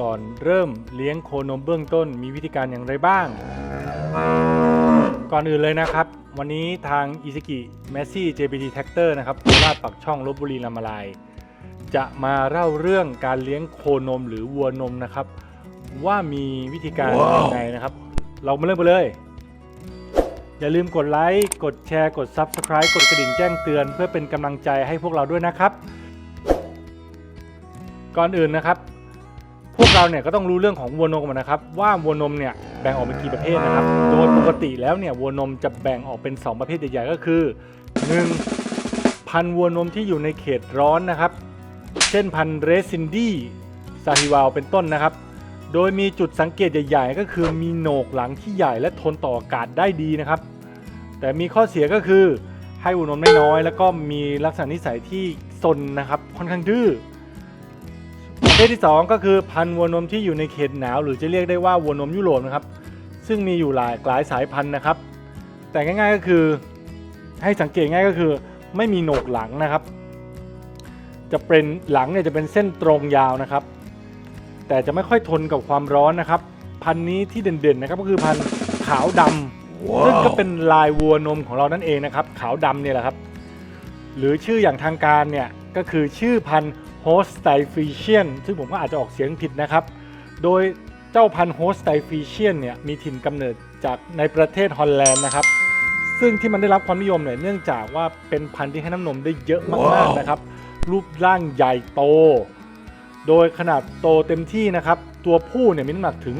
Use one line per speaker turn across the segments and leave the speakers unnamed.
ก่อนเริ่มเลี้ยงโคนมเบื้องต้นมีวิธีการอย่างไรบ้าง ก่อนอื่นเลยนะครับ วันนี้ทาง i s u k i m e s s i JPT Tractor นะครับโคราชปักช่องลบบุรีลำมาลาย จะมาเล่าเรื่องการเลี้ยงโคนมหรือวัวนมนะครับ ว่ามีวิธีการยังไงนะครับ เรามาเริ่มไปเลย อย่าลืมกดไลค์กดแชร์กด Subscribe กดกระดิ่งแจ้งเตือน เพื่อเป็นกำลังใจให้พวกเราด้วยนะครับ ก่อนอื่นนะครับพวก เราเนี่ยก็ต้องรู้เรื่องของวัวนมนะครับว่าวัวนมเนี่ยแบ่งออกเป็นกี่ประเภทนะครับ โดยปกติแล้วเนี่ยวัวนมจะแบ่งออกเป็น 2 ประเภทใหญ่ๆก็คือ 1. พันวัวนมที่อยู่ในเขตร้อนนะครับ เช่นพันเรซินดี้ซาฮิวาลเป็นต้นนะครับ โดยมีจุดสังเกตใหญ่ๆ ก็คือมีโหนกหลังที่ใหญ่และทนต่ออากาศได้ดีนะครับ แต่มีข้อเสียก็คือให้วัวนมได้น้อยแล้วก็มีลักษณะนิสัยที่ซนนะครับค่อนข้างดื้อ ประเภทที่ 2 ก็คือพันธุ์วัวนมที่อยู่ในเขตหนาว หรือจะเรียกได้ว่าวัวนมยุโรปนะครับ ซึ่งมีอยู่หลายหลายสายพันธุ์นะครับ แต่ง่ายๆก็คือให้สังเกตง่ายก็คือ ไม่มีโหนกหลังนะครับ จะเป็นหลังเนี่ยจะเป็นเส้นตรงยาวนะครับ แต่จะไม่ค่อยทนกับความร้อนนะครับ พันธุ์นี้ที่เด่นๆนะครับก็คือพันธุ์ขาวดำซึ่งก็เป็นลายวัวนมของเรานั่นเองนะครับ ขาวดำเนี่ยแหละครับ หรือชื่ออย่างทางการเนี่ยก็คือชื่อพันธุ์ โฮสไตฟิเชียนซึ่งผมก็อาจจะออกเสียงผิดนะครับ โดยเจ้าพันธุ์โฮสไตฟิเชียนเนี่ยมีถิ่นกำเนิดจากในประเทศฮอลแลนด์นะครับ ซึ่งที่มันได้รับความนิยมเนี่ยเนื่องจากว่าเป็นพันธุ์ที่ให้น้ำนมได้เยอะมากๆนะครับ รูปร่างใหญ่โต โดยขนาดโตเต็มที่นะครับ ตัวผู้เนี่ยมีน้ำหนักถึง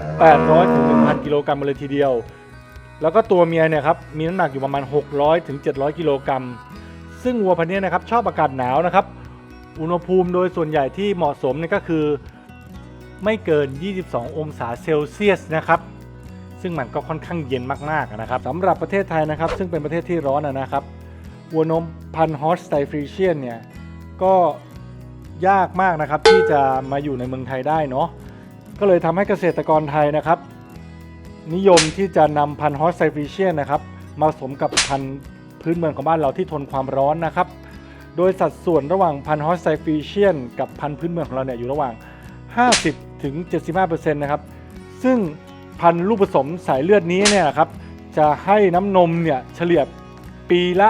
800ถึง1,000 กิโลกรัมเลยทีเดียว แล้วก็ตัวเมียเนี่ยครับมีน้ำหนักอยู่ประมาณ 600ถึง700 กิโลกรัมซึ่งวัวพันธุ์นี้นะครับชอบอากาศหนาวนะครับ อุณหภูมิโดยส่วนใหญ่ที่เหมาะสมเนี่ยก็คือไม่เกิน 22 องศาเซลเซียสนะครับ ซึ่งมันก็ค่อนข้างเย็นมากๆนะครับสำหรับประเทศไทยนะครับ ซึ่งเป็นประเทศที่ร้อนนะครับวัวนมพันฮอสไตฟรีเชียนเนี่ยก็ยากมากนะครับที่จะมาอยู่ในเมืองไทยได้เนาะก็เลยทำให้เกษตรกรไทยนะครับ นิยมที่จะนำพันฮอสไตฟรีเชียนนะครับมาผสมกับพันธุ์พื้นเมืองของบ้านเราที่ทนความร้อนนะครับ โดยสัดส่วนระหว่างพันธุ์ฮอสไซฟิเชียนกับพันธุ์พื้นเมืองของเราเนี่ยอยู่ระหว่าง 50 ถึง 75%นะครับ ซึ่งพันธุ์ลูกผสมสายเลือดนี้เนี่ยครับจะให้น้ำนมเนี่ยเฉลี่ยปีละ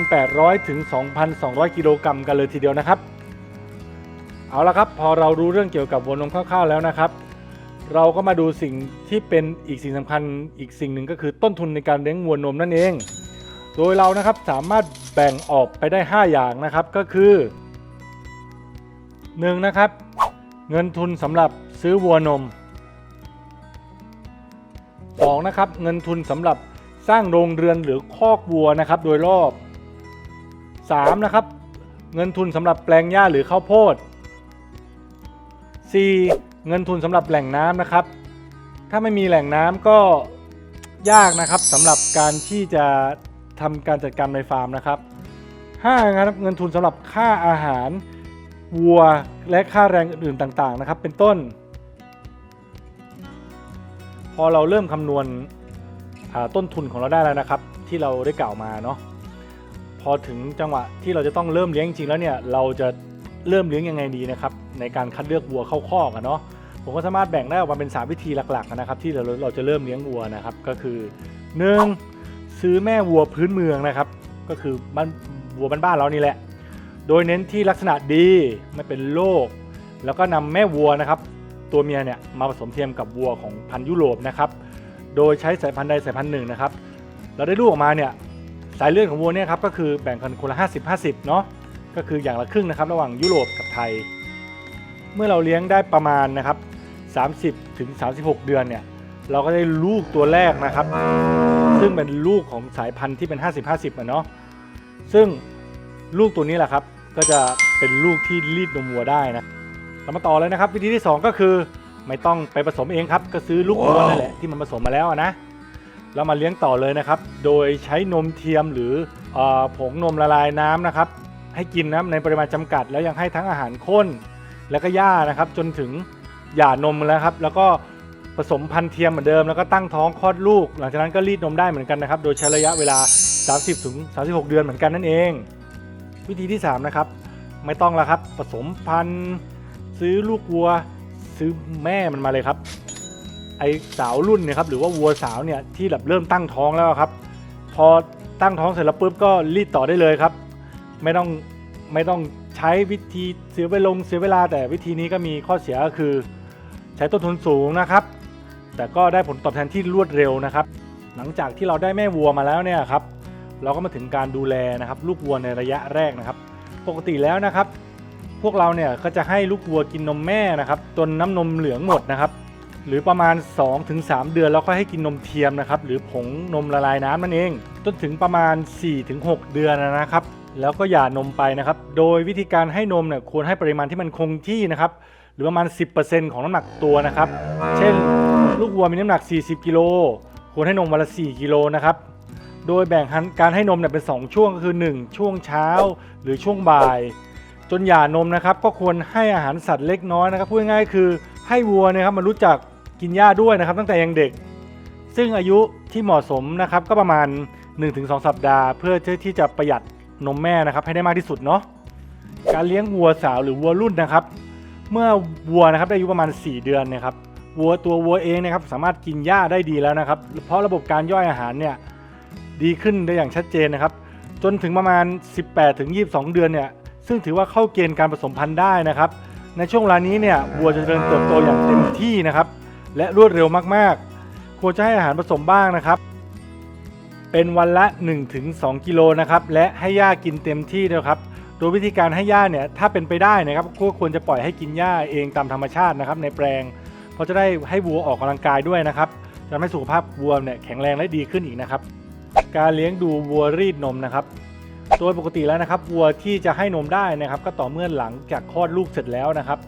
1,800 ถึง 2,200 กิโลกรัมกันเลยทีเดียวนะครับ เอาละครับพอเรารู้เรื่องเกี่ยวกับวัวนมคร่าวๆแล้วนะครับ เราก็มาดูสิ่งที่เป็นอีกสิ่งสำคัญอีกสิ่งหนึ่งก็คือต้นทุนในการเลี้ยงวัวนมนั่นเอง โดยเรานะครับสามารถ แบ่งออกไปได้ 5 อย่างนะครับก็คือ 1. นะครับเงินทุนสำหรับซื้อวัวนม 2. นะครับเงินทุนสำหรับสร้างโรงเรือนหรือคอกวัวนะครับโดยรอบ 3. นะครับเงินทุนสำหรับแปลงหญ้าหรือข้าวโพด 4. เงินทุนสำหรับแหล่งน้ำนะครับ ถ้าไม่มีแหล่งน้ำก็ยากนะครับสำหรับการที่จะ ทำการจัดการในฟาร์มนะครับ5นะครับเงินทุนสำหรับค่าอาหารวัวและค่าแรงอื่นๆต่างๆนะครับ เป็นต้น พอเราเริ่มคำนวณต้นทุนของเราได้แล้วนะครับ ที่เราได้กล่าวมาเนาะพอถึงจังหวะที่เราจะต้องเริ่มเลี้ยงจริงๆแล้วเนี่ยเราจะเริ่มเลี้ยงยังไงดีนะครับในการคัดเลือกวัวเข้าคอกอะเนาะผมก็สามารถแบ่งได้ออกมาเป็น 3 วิธีหลักๆนะครับ ที่เราเราจะเริ่มเลี้ยงวัวนะครับ ก็คือ 1. ซื้อแม่วัวพื้นเมืองนะครับ ก็คือบ้านวัวบ้านๆเรานี่แหละ โดยเน้นที่ลักษณะดีไม่เป็นโรคแล้วก็นำแม่วัวนะครับตัวเมียเนี่ยมาผสมเทียมกับวัวของพันธุ์ยุโรปนะครับ โดยใช้สายพันธุ์ใดสายพันธุ์หนึ่งนะครับ เราได้ลูกออกมาเนี่ยสายเลือดของวัวเนี่ยครับก็คือแบ่งกันคนละ 50 50เนาะก็คืออย่างละครึ่งนะครับระหว่างยุโรปกับไทย เมื่อเราเลี้ยงได้ประมาณนะครับ30ถึง36 เดือนเนี่ยเราก็ได้ลูกตัวแรกนะครับ ซึ่งเป็นลูกของสายพันธุ์ที่เป็น 50 50อะเนาะซึ่งลูกตัวนี้แหละครับ ก็จะเป็นลูกที่รีดนมวัวได้นะเรามาต่อเลยนะครับ วิธีที่ 2 ก็คือไม่ต้องไปผสมเองครับ ก็ซื้อลูกวัวนั่นแหละที่มันผสมมาแล้วอะนะแล้วมาเลี้ยงต่อเลยนะครับ โดยใช้นมเทียมหรือเออผงนมละลายน้ำนะครับ ให้กินนะในปริมาณจำกัด แล้วยังให้ทั้งอาหารข้น แล้วก็หญ้านะครับ จนถึงหย่านมแล้วครับ แล้วก็ ผสมพันธุ์เทียมเหมือนเดิมแล้วก็ตั้งท้องคลอดลูก หลังจากนั้นก็รีดนมได้เหมือนกันนะครับ โดยใช้ระยะเวลา 30ถึง36 เดือนเหมือนกันนั่นเอง วิธีที่ 3 นะครับ ไม่ต้องและครับ ผสมพันธุ์ซื้อลูกวัว ซื้อแม่มันมาเลยครับ ไอสาวรุ่นเนี่ยครับหรือว่าวัวสาวเนี่ยที่แบบเริ่มตั้งท้องแล้วครับ พอตั้งท้องเสร็จแล้วปุ๊บก็รีดต่อได้เลยครับ ไม่ต้องไม่ต้องใช้วิธีเสียเวลาลงเสียเวลาแต่วิธีนี้ก็มีข้อเสียก็คือ ใช้ต้นทุนสูงนะครับ แต่ก็ได้ผลตอบแทนที่รวดเร็วนะครับ หลังจากที่เราได้แม่วัวมาแล้วเนี่ยครับ เราก็มาถึงการดูแลนะครับ ลูกวัวในระยะแรกนะครับ ปกติแล้วนะครับ พวกเราเนี่ยก็จะให้ลูกวัวกินนมแม่นะครับจนน้ำนมเหลืองหมดนะครับ หรือประมาณ 2-3 เดือนแล้วก็ให้กินนมเทียมนะครับ หรือผงนมละลายน้ำนั่นเอง จนถึงประมาณ 4-6 เดือนนะครับ แล้วก็หย่านมไปนะครับ โดยวิธีการให้นมเนี่ยควรให้ปริมาณที่มันคงที่นะครับ หรือประมาณ 10%ของน้ำหนักตัวนะครับ เช่น ลูกวัวมีน้ำหนัก 40 กิโลควรให้นมวันละ 4 กิโลนะครับ โดยแบ่งการให้นมเนี่ยเป็น 2 ช่วงก็คือ 1 ช่วงเช้าหรือช่วงบ่าย จนหย่านมนะครับ ก็ควรให้อาหารสัตว์เล็กน้อยนะครับพูดง่ายๆคือให้วัวนะครับมันรู้จักกินหญ้าด้วยนะครับ ตั้งแต่ยังเด็ก ซึ่งอายุที่เหมาะสมนะครับก็ประมาณ 1-2 สัปดาห์ เพื่อที่จะประหยัดนมแม่นะครับให้ได้มากที่สุดเนาะการเลี้ยงวัวสาวหรือวัวรุ่นนะครับ เมื่อวัวนะครับได้อายุประมาณ 4 เดือนนะครับ วัวตัววัวเองนะครับสามารถกินหญ้าได้ดีแล้วนะครับ เพราะระบบการย่อยอาหารเนี่ยดีขึ้นได้อย่างชัดเจนนะครับ จนถึงประมาณ 18 ถึง 22 เดือนเนี่ยซึ่งถือว่าเข้าเกณฑ์การผสมพันธุ์ได้นะครับ ในช่วงเวลานี้เนี่ยวัวจะเจริญเติบโตอย่างเต็มที่นะครับ และรวดเร็วมากๆ ควรจะให้อาหารผสมบ้างนะครับ เป็นวันละ 1-2 กิโลนะครับและให้หญ้ากินเต็มที่ด้วยครับโดยวิธีการให้หญ้าเนี่ยถ้าเป็นไปได้นะครับก็ควรจะปล่อยให้กินหญ้าเองตามธรรมชาตินะครับในแปลง เพราะจะได้ให้วัวออกกำลังกายด้วยนะครับจะทำให้สุขภาพวัวเนี่ยแข็งแรงและดีขึ้นอีกนะครับ การเลี้ยงดูวัวรีดนมนะครับโดยปกติแล้วนะครับวัวที่จะให้นมได้นะครับ ก็ต่อเมื่อหลังจากคลอดลูกเสร็จแล้วนะครับ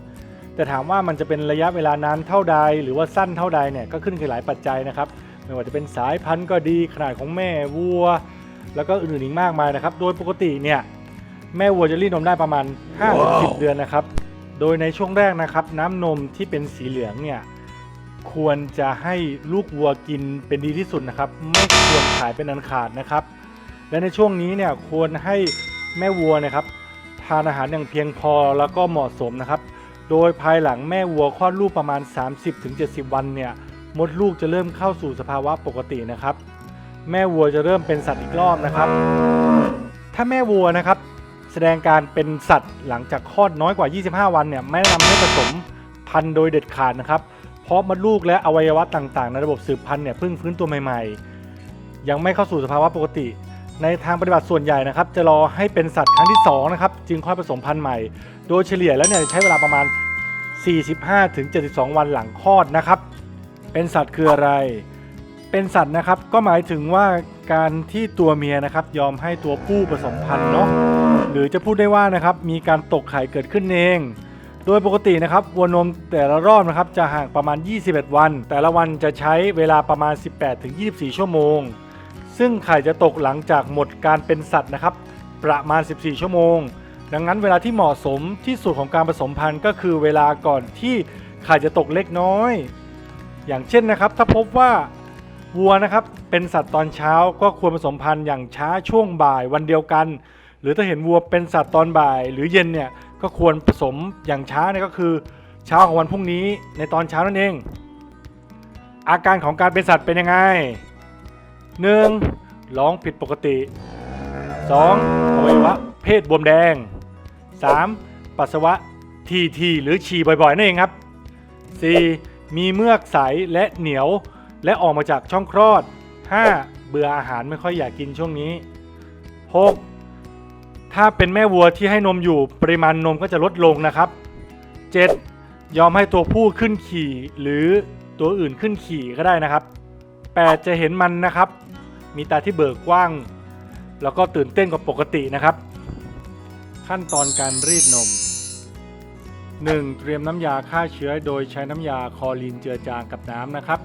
แต่ถามว่ามันจะเป็นระยะเวลานานเท่าใด หรือว่าสั้นเท่าใดเนี่ยก็ขึ้นกับหลายปัจจัยนะครับ ไม่ว่าจะเป็นสายพันธุ์ก็ดีขนาดของแม่วัว แล้วก็อื่นๆอีกมากมายนะครับ โดยปกติเนี่ยแม่วัวจะรีดนมได้ประมาณ5-10 เดือนนะครับ โดยในช่วงแรกนะครับ น้ำนมที่เป็นสีเหลืองเนี่ยควรจะให้ลูกวัวกินเป็นดีที่สุดนะครับ ไม่ควรขายเป็นอันขาดนะครับ และในช่วงนี้เนี่ยควรให้แม่วัวนะครับ ทานอาหารอย่างเพียงพอแล้วก็เหมาะสมนะครับ โดยภายหลังแม่วัวคลอดลูกประมาณ 30-70 วันเนี่ยมดลูกจะเริ่มเข้าสู่สภาวะปกตินะครับ แม่วัวจะเริ่มเป็นสัตว์อีกรอบนะครับ ถ้าแม่วัวนะครับ แสดงการเป็นสัตว์หลังจากคลอดน้อยกว่า 25 วันเนี่ยไม่แนะนำให้ผสมพันธุ์โดยเด็ดขาดนะครับ เพราะมดลูกและอวัยวะต่างๆ ในระบบสืบพันธุ์เนี่ยเพิ่งฟื้นตัวใหม่ ๆ ยังไม่เข้าสู่สภาวะปกติ ในทางปฏิบัติส่วนใหญ่นะครับ จะรอให้เป็นสัตว์ครั้งที่2นะครับจึงค่อยผสมพันธุ์ใหม่ โดยเฉลี่ยแล้วเนี่ยใช้เวลาประมาณ 45-72 วันหลังคลอดนะครับ เป็นสัตว์คืออะไรเป็นสัตว์นะครับก็หมายถึงว่าการที่ตัวเมียนะครับยอมให้ตัวผู้ผสมพันธุ์เนาะ หรือจะพูดได้ว่านะครับมีการตกไข่เกิดขึ้นเอง โดยปกตินะครับวัวนมแต่ละรอบนะครับจะห่างประมาณ 21 วัน แต่ละวันจะใช้เวลาประมาณ 18-24 ชั่วโมง ซึ่งไข่จะตกหลังจากหมดการเป็นสัตว์นะครับประมาณ 14 ชั่วโมง ดังนั้นเวลาที่เหมาะสมที่สุดของการผสมพันธุ์ก็คือเวลาก่อนที่ไข่จะตกเล็กน้อย อย่างเช่นนะครับถ้าพบว่าวัวนะครับเป็นสัตว์ตอนเช้าก็ควรผสมพันธุ์อย่างช้าช่วงบ่ายวันเดียวกัน หรือถ้าเห็นวัวเป็นสัตว์ตอนบ่าย หรือเย็นเนี่ยก็ควรผสมอย่างช้าเนี่ยก็คือเช้าของวันพรุ่งนี้ในตอนเช้านั่นเอง อาการของการเป็นสัตว์เป็นยังไง 1. ร้องผิดปกติ 2. อวัยวะเพศบวมแดง 3. ปัสสาวะทีทีหรือฉี่บ่อยๆนั่นเองครับ 4. มีเมือกใสและเหนียว และออกมาจากช่องคลอด 5. เบื่ออาหารไม่ค่อยอยากกินช่วงนี้ 6. ถ้าเป็นแม่วัวที่ให้นมอยู่ปริมาณนมก็จะลดลงนะครับ 7. ยอมให้ตัวผู้ขึ้นขี่ หรือตัวอื่นขึ้นขี่ก็ได้นะครับ 8. จะเห็นมันนะครับ มีตาที่เบิกกว้าง แล้วก็ตื่นเต้นกว่าปกตินะครับ ขั้นตอนการรีดนม 1. เตรียมน้ำยาฆ่าเชื้อโดยใช้น้ำยาคอรีนเจือจางกับน้ำนะครับ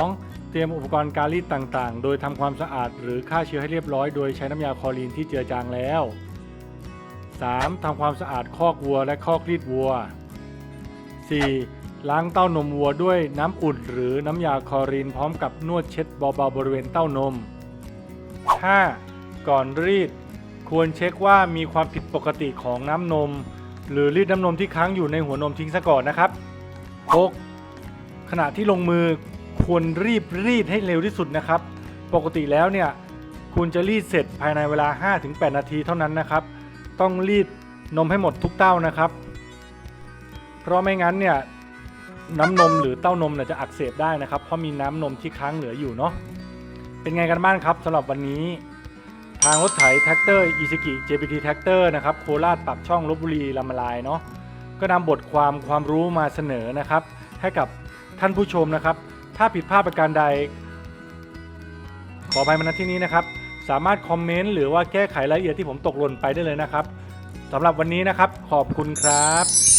2. เตรียมอุปกรณ์การรีดต่างๆ โดยทำความสะอาดหรือฆ่าเชื้อให้เรียบร้อย โดยใช้น้ำยาคลอรีนที่เจือจางแล้ว 3. ทำความสะอาดคอกวัวและคอกรีดวัว 4. ล้างเต้านมวัวด้วยน้ำอุ่นหรือน้ำยาคลอรีนพร้อมกับนวดเช็ดเบาๆบริเวณเต้านม 5. ก่อนรีด ควรเช็คว่ามีความผิดปกติของน้ำนม หรือรีดน้ำนมที่ค้างอยู่ในหัวนมทิ้งซะก่อนนะครับ 6. ขณะที่ลงมือ ควรรีบรีดให้เร็วที่สุดนะครับ ปกติแล้วเนี่ยคุณจะรีดเสร็จภายในเวลา 5-8 นาทีเท่านั้นนะครับ ต้องรีดนมให้หมดทุกเต้านะครับ เพราะไม่งั้นเนี่ยน้ำนมหรือเต้านมเนี่ยจะอักเสบได้นะครับ เพราะมีน้ำนมที่ค้างเหลืออยู่เนาะเป็นไงกันบ้างครับสำหรับวันนี้ทางรถไถแท็กเตอร์อีซิกิ JPT แท็กเตอร์นะครับโคราชปักช่องลบบุรีลำลายเนาะก็นำบทความความรู้มาเสนอนะครับ ให้กับท่านผู้ชมนะครับ ถ้าผิดพลาดประการใด ขออภัยมาณที่นี้นะครับ สามารถคอมเมนต์หรือว่าแก้ไขรายละเอียดที่ผมตกหล่นไปได้เลยนะครับสำหรับวันนี้นะครับ ขอบคุณครับ